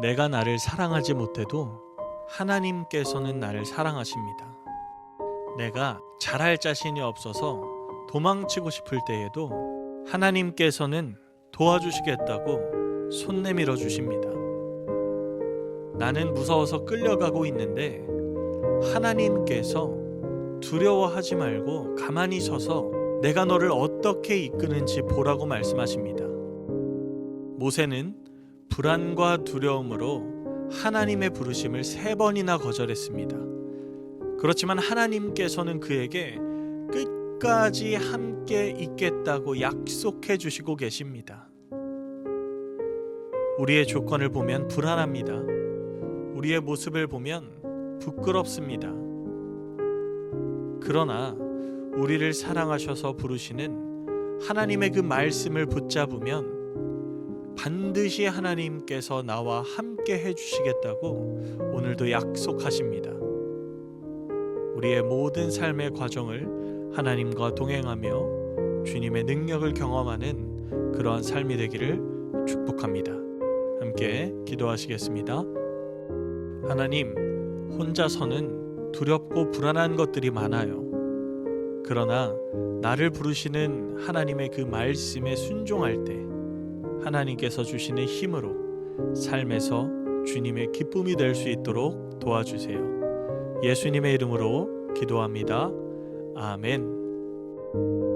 내가 나를 사랑하지 못해도 하나님께서는 나를 사랑하십니다. 내가 잘할 자신이 없어서 도망치고 싶을 때에도 하나님께서는 도와주시겠다고 손 내밀어 주십니다. 나는 무서워서 끌려가고 있는데 하나님께서 두려워하지 말고 가만히 서서 내가 너를 어떻게 이끄는지 보라고 말씀하십니다. 모세는 불안과 두려움으로 하나님의 부르심을 세 번이나 거절했습니다. 그렇지만 하나님께서는 그에게 끝까지 함께 있겠다고 약속해 주시고 계십니다. 우리의 조건을 보면 불안합니다. 우리의 모습을 보면 부끄럽습니다. 그러나 우리를 사랑하셔서 부르시는 하나님의 그 말씀을 붙잡으면 반드시 하나님께서 나와 함께 해주시겠다고 오늘도 약속하십니다. 우리의 모든 삶의 과정을 하나님과 동행하며 주님의 능력을 경험하는 그러한 삶이 되기를 축복합니다. 함께 기도하시겠습니다. 하나님, 혼자서는 두렵고 불안한 것들이 많아요. 그러나 나를 부르시는 하나님의 그 말씀에 순종할 때 하나님께서 주시는 힘으로 삶에서 주님의 기쁨이 될 수 있도록 도와주세요. 예수님의 이름으로 기도합니다. 아멘.